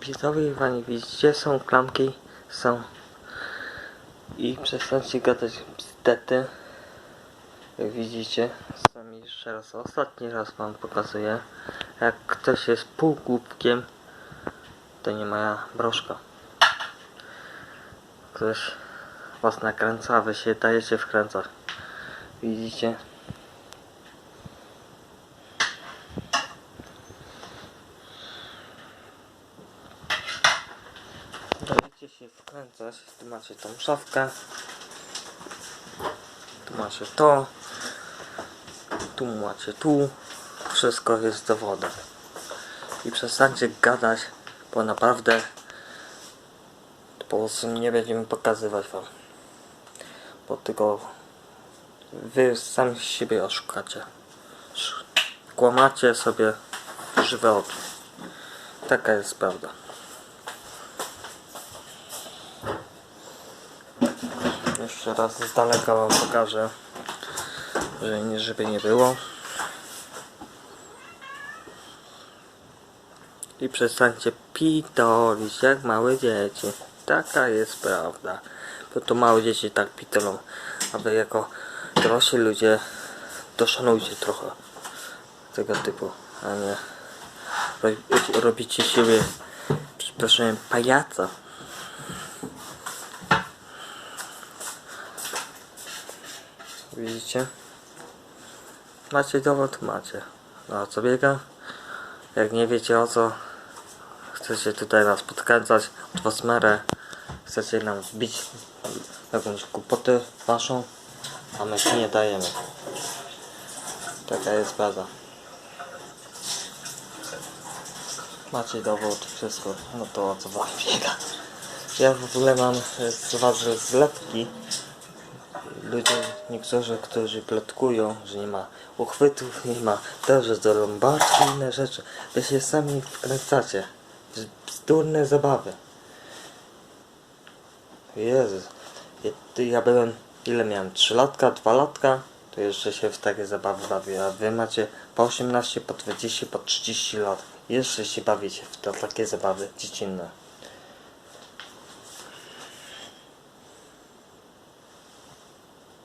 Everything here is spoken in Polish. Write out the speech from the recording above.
Widzowie Wani widzicie, są klamki, są i przestańcie gadać bzdety. Jak widzicie, sami jeszcze raz, ostatni raz wam pokazuję. Jak ktoś jest półgłupkiem, to nie moja broszka. Ktoś was nakręca, wy się dajecie wkręcać. Widzicie? Dajecie się wkręcać. Tu macie tą szafkę. Tu macie to. Tu macie tu. Wszystko jest dowodem. I przestańcie gadać, bo naprawdę po prostu nie będziemy pokazywać wam. Bo tylko wy sami siebie oszukacie. Sz- Kłamacie sobie żywe oczy. Taka jest prawda. Jeszcze raz z daleka wam pokażę, że nie, żeby nie było. I przestańcie pitolić jak małe dzieci. Taka jest prawda. Bo to małe dzieci tak pitolą. A wy jako dorośli ludzie doszanujcie trochę tego typu, a nie ro- robicie siebie, przepraszam, pajaca. Widzicie? Macie dowód? Macie. No co biega? Jak nie wiecie o co, chcecie tutaj nas podkręcać, atmosferę, chcecie nam wbić jakąś głupotę waszą, a my się nie dajemy. Taka jest prawda. Macie dowód, wszystko, no to o co wam biega. Ja w ogóle mam z was, zlepki ludzie, niektórzy, którzy plotkują, że nie ma uchwytów, nie ma to, że to lombardy i inne rzeczy. Wy się sami wkręcacie. Bzdurne zabawy. Jezus. Ja, ja byłem, ile miałem? 3 latka, 2 latka? To jeszcze się w takie zabawy bawię, a wy macie po 18, po 20, po 30 lat. Jeszcze się bawicie w to, takie zabawy dziecinne.